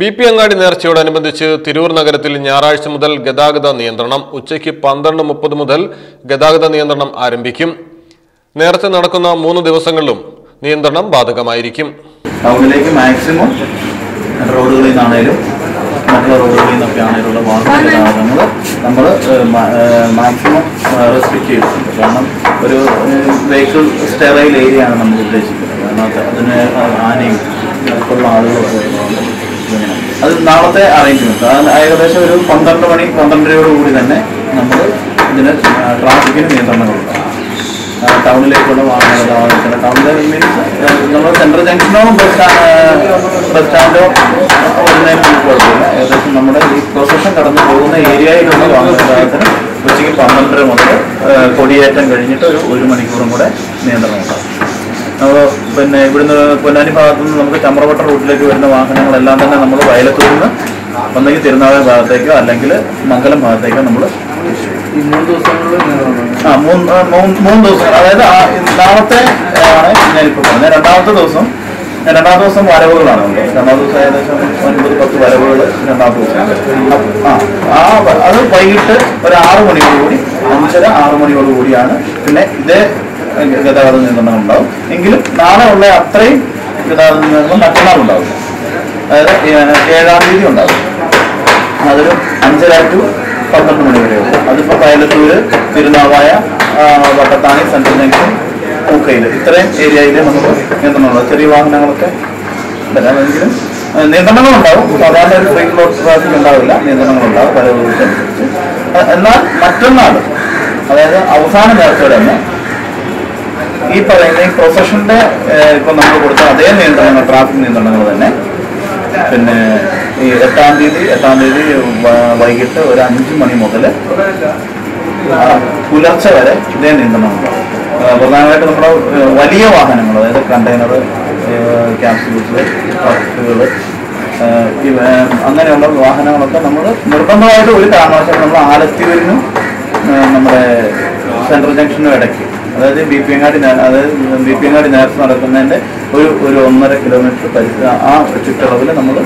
B P അങ്ങാടി നേർച്ചയോടനുബന്ധിച്ച് തിരൂർ നഗരത്തിൽ ഞായറാഴ്ച മുതൽ ഗതാഗത നിയന്ത്രണം ഉച്ചയ്ക്ക് പന്ത്രണ്ട് മുപ്പത് മുതൽ ഗതാഗത നിയന്ത്രണം ആരംഭിക്കും. നേരത്തെ നടക്കുന്ന മൂന്ന് ദിവസങ്ങളിലും നിയന്ത്രണം ബാധകമായിരിക്കും. ടൗണിലേക്ക് മാക്സിമം റോഡുകളിൽ നിന്നാണേലും മറ്റുള്ള റോഡുകളിൽ നിന്നൊക്കെ ആണേലുള്ള വാഹന. ഗതാഗതങ്ങൾ നമ്മൾ മാക്സിമം റെസ്ട്രിക്ട് ചെയ്തിട്ടുണ്ട്. കാരണം ഒരു വെഹിക്കിൾ സ്റ്റെറൈൽ ഏരിയ ആണ് നമ്മൾ ഉദ്ദേശിക്കുന്നത്. കാരണം അത് അതിന് ആനയും ആളുകളൊക്കെ വരുന്നുണ്ട്. ഇങ്ങനെ. അത് നാളത്തെ അറേഞ്ച്മെന്റ് ഏകദേശം ഒരു പന്ത്രണ്ട് മണി പന്ത്രണ്ടരയോട് കൂടി തന്നെ നമ്മൾ ഇതിന് ട്രാഫിക്കിന് നിയന്ത്രണങ്ങളുണ്ട് ടൗണിലേക്കുള്ള വാഹന ഗതാഗതത്തിന് ടൗണിലെ മീൻസ് നമ്മൾ സെൻട്രൽ ജംഗ്ഷനോ ബസ് ബസ് സ്റ്റാൻഡോ വരുന്നതിന് കുഴപ്പമില്ല. ഏകദേശം നമ്മുടെ ഈ പ്രൊസഷൻ കടന്നു പോകുന്ന ഏരിയയിലുള്ള വാഹന ഉച്ചയ്ക്ക് പന്ത്രണ്ടര മുതൽ കൊടിയേറ്റം കഴിഞ്ഞിട്ട് ഒരു ഒരു മണിക്കൂറും കൂടെ നിയന്ത്രണം ഉണ്ടാകും. പിന്നെ ഇവിടുന്ന് പൊന്നാനി ഭാഗത്തു നിന്ന് നമുക്ക് ചമ്രവട്ട റൂട്ടിലേക്ക് വരുന്ന വാഹനങ്ങളെല്ലാം തന്നെ നമ്മൾ വയലത്തു നിന്ന് ഒന്നെങ്കിൽ തിരുനാവായ ഭാഗത്തേക്കോ അല്ലെങ്കിൽ മംഗലം ഭാഗത്തേക്കോ നമ്മൾ ആ മൂന്ന് മൂന്ന് ദിവസം. അതായത് നാളത്തെ ആണ് ഞാനിപ്പോൾ പറഞ്ഞത്. രണ്ടാമത്തെ ദിവസം രണ്ടാമത്തെ ദിവസം വരവുകളാണ് രണ്ടാം രണ്ടാമത്തെ ദിവസം ഏകദേശം ഒൻപത് പത്ത് വരവുകൾ രണ്ടാമത്തെ ദിവസം. ആ അത് വൈകിട്ട് ഒരു ആറ് മണിയോടുകൂടി അഞ്ചര ആറ് മണിയോടുകൂടിയാണ്. പിന്നെ ഇതേ ഗതാഗത നിയന്ത്രണം ഉണ്ടാവും എങ്കിലും നാളെ ഉള്ള അത്രയും ഗതാഗത നിയന്ത്രണം മറ്റന്നാൾ ഉണ്ടാവും. അതായത് ഏഴാം തീയതി ഉണ്ടാവും. അതൊരു അഞ്ചര ടു പന്ത്രണ്ട് മണി വരെ ഉള്ളൂ അതിപ്പോൾ പയലത്തൂര് തിരുനാവായ വട്ടത്താണി സെൻട്രൽ ജംഗ്ഷൻ പൂക്കയിൽ ഇത്രയും ഏരിയയിൽ നമുക്ക് നിയന്ത്രണമുള്ളത് ചെറിയ വാഹനങ്ങളൊക്കെ വരാമെങ്കിലും ആ, നിയന്ത്രണങ്ങളുണ്ടാവും. സാധാരണ ഒരു ഫ്രീ റോഡ് ട്രാഫിക് ഉണ്ടാവില്ല. നിയന്ത്രണങ്ങളുണ്ടാവും. പല എന്നാൽ മറ്റന്നാൾ അതായത് അവസാന നേരത്തോടെ തന്നെ ഈ പറയുന്ന ഈ പ്രൊഫഷന്റെ ഇപ്പം നമ്മൾ കൊടുത്ത അതേ നിയന്ത്രണങ്ങൾ ട്രാഫിക് നിയന്ത്രണങ്ങൾ തന്നെ. പിന്നെ ഈ എട്ടാം തീയതി എട്ടാം തീയതി വൈകിട്ട് ഒരു അഞ്ച് മണി മുതൽ പുലർച്ചെ വരെ ഇതേ നിയന്ത്രണം ഉണ്ടാവും ആ, പ്രധാനമായിട്ട് നമ്മുടെ വലിയ വാഹനങ്ങൾ അതായത് കണ്ടെയ്നർ ക്യാപ്സൂൾസ് ട്രക്കുകൾ അങ്ങനെയുള്ള വാഹനങ്ങളൊക്കെ നമ്മൾ നിർബന്ധമായിട്ട് ഒരു കാരണവശാലും നമ്മൾ ആലത്തിയൂരിനും നമ്മുടെ സെൻട്രൽ ജംഗ്ഷനും ഇടയ്ക്ക് അതായത് ബി പി അങ്ങാടി നേ- അതായത് ബി പി അങ്ങാടി നേരത്തെ നടക്കുന്നതിന്റെ ഒരു ഒരു ഒന്നര കിലോമീറ്റർ പരിസരം ആ ചുറ്റളവിൽ നമ്മൾ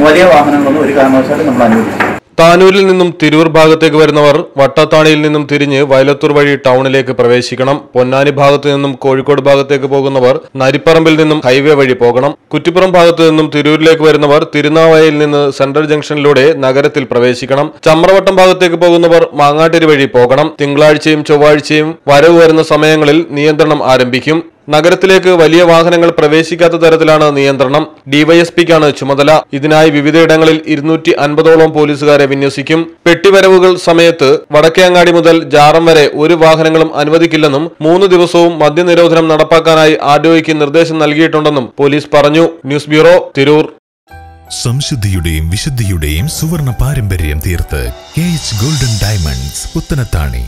വലിയ വാഹനങ്ങളൊന്നും ഒരു കാരണവശാലും നമ്മൾ അനുവദിക്കും താനൂരിൽ നിന്നും തിരൂർ ഭാഗത്തേക്ക് വരുന്നവർ വട്ടത്താണിയിൽ നിന്നും തിരിഞ്ഞ് വയലത്തൂർ വഴി ടൗണിലേക്ക് പ്രവേശിക്കണം. പൊന്നാനി ഭാഗത്തു നിന്നും കോഴിക്കോട് ഭാഗത്തേക്ക് പോകുന്നവർ നരിപ്പറമ്പിൽ നിന്നും ഹൈവേ വഴി പോകണം. കുറ്റിപ്പുറം ഭാഗത്തു നിന്നും തിരൂരിലേക്ക് വരുന്നവർ തിരുനാവായയിൽ നിന്ന് സെൻട്രൽ ജംഗ്ഷനിലൂടെ നഗരത്തിൽ പ്രവേശിക്കണം. ചമ്രവട്ടം ഭാഗത്തേക്ക് പോകുന്നവർ മാങ്ങാട്ടിരി വഴി പോകണം. തിങ്കളാഴ്ചയും ചൊവ്വാഴ്ചയും വരവ് വരുന്ന സമയങ്ങളിൽ നിയന്ത്രണം ആരംഭിക്കും. നഗരത്തിലേക്ക് വലിയ വാഹനങ്ങൾ പ്രവേശിക്കാത്ത തരത്തിലാണ് നിയന്ത്രണം. ഡിവൈഎസ്പിക്കാണ് ചുമതല. ഇതിനായി വിവിധയിടങ്ങളിൽ ഇരുന്നൂറ്റി അൻപതോളം പോലീസുകാരെ വിന്യസിക്കും. പെട്ടിവരവുകൾ സമയത്ത് വടക്കേങ്ങാടി മുതൽ ജാറം വരെ ഒരു വാഹനങ്ങളും അനുവദിക്കില്ലെന്നും മൂന്ന് ദിവസവും മദ്യനിരോധനം നടപ്പാക്കാനായി ആർഡിഒയ്ക്ക് നിർദ്ദേശം നൽകിയിട്ടുണ്ടെന്നും പോലീസ് പറഞ്ഞു. News bureau Tirur. സംശുദ്ധിയുടെയും വിശുദ്ധിയുടെയും സുവർണ പാരമ്പര്യം തീർത്ത് K H golden diamonds Puthanathani.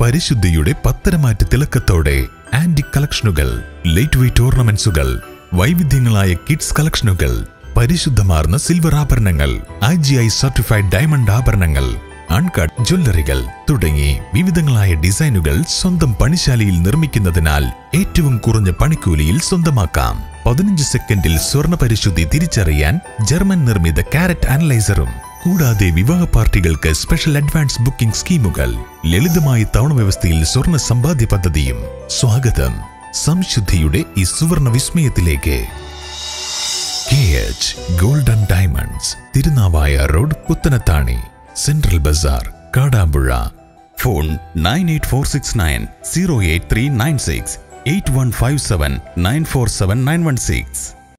പരിശുദ്ധിയുടെ പത്തരമാറ്റ തിളക്കത്തോടെ ആന്റിക് കളക്ഷനുകൾ ലൈറ്റ് വെയ്റ്റ് ഓർണമെന്റ്സുകൾ വൈവിധ്യങ്ങളായ കിഡ്സ് കളക്ഷനുകൾ പരിശുദ്ധമാർന്ന സിൽവർ ആഭരണങ്ങൾ I G I certified diamond ആഭരണങ്ങൾ അൺകട്ട് ജ്വല്ലറികൾ തുടങ്ങി വിവിധങ്ങളായ ഡിസൈനുകൾ സ്വന്തം പണിശാലയിൽ നിർമ്മിക്കുന്നതിനാൽ ഏറ്റവും കുറഞ്ഞ പണിക്കൂലിയിൽ സ്വന്തമാക്കാം. പതിനഞ്ച് സെക്കൻഡിൽ സ്വർണ പരിശുദ്ധി തിരിച്ചറിയാൻ ജർമ്മൻ നിർമ്മിത കാരറ്റ് അനലൈസറും കൂടാതെ വിവാഹ പാർട്ടികൾക്ക് സ്പെഷ്യൽ അഡ്വാൻസ് ബുക്കിംഗ് സ്കീമുകൾ ലളിതമായ തവണ വ്യവസ്ഥയിൽ സ്വർണ സമ്പാദ്യ പദ്ധതിയും. സ്വാഗതം. സംശുദ്ധിയുടെ ഈ സുവർണ വിസ്മയത്തിലേക്ക്. Golden diamonds Thirunavaya road Puthanathani central Bazar Kadampuzha. Phone nine eight four six nine zero eight three nine six eight one five seven nine four seven nine one six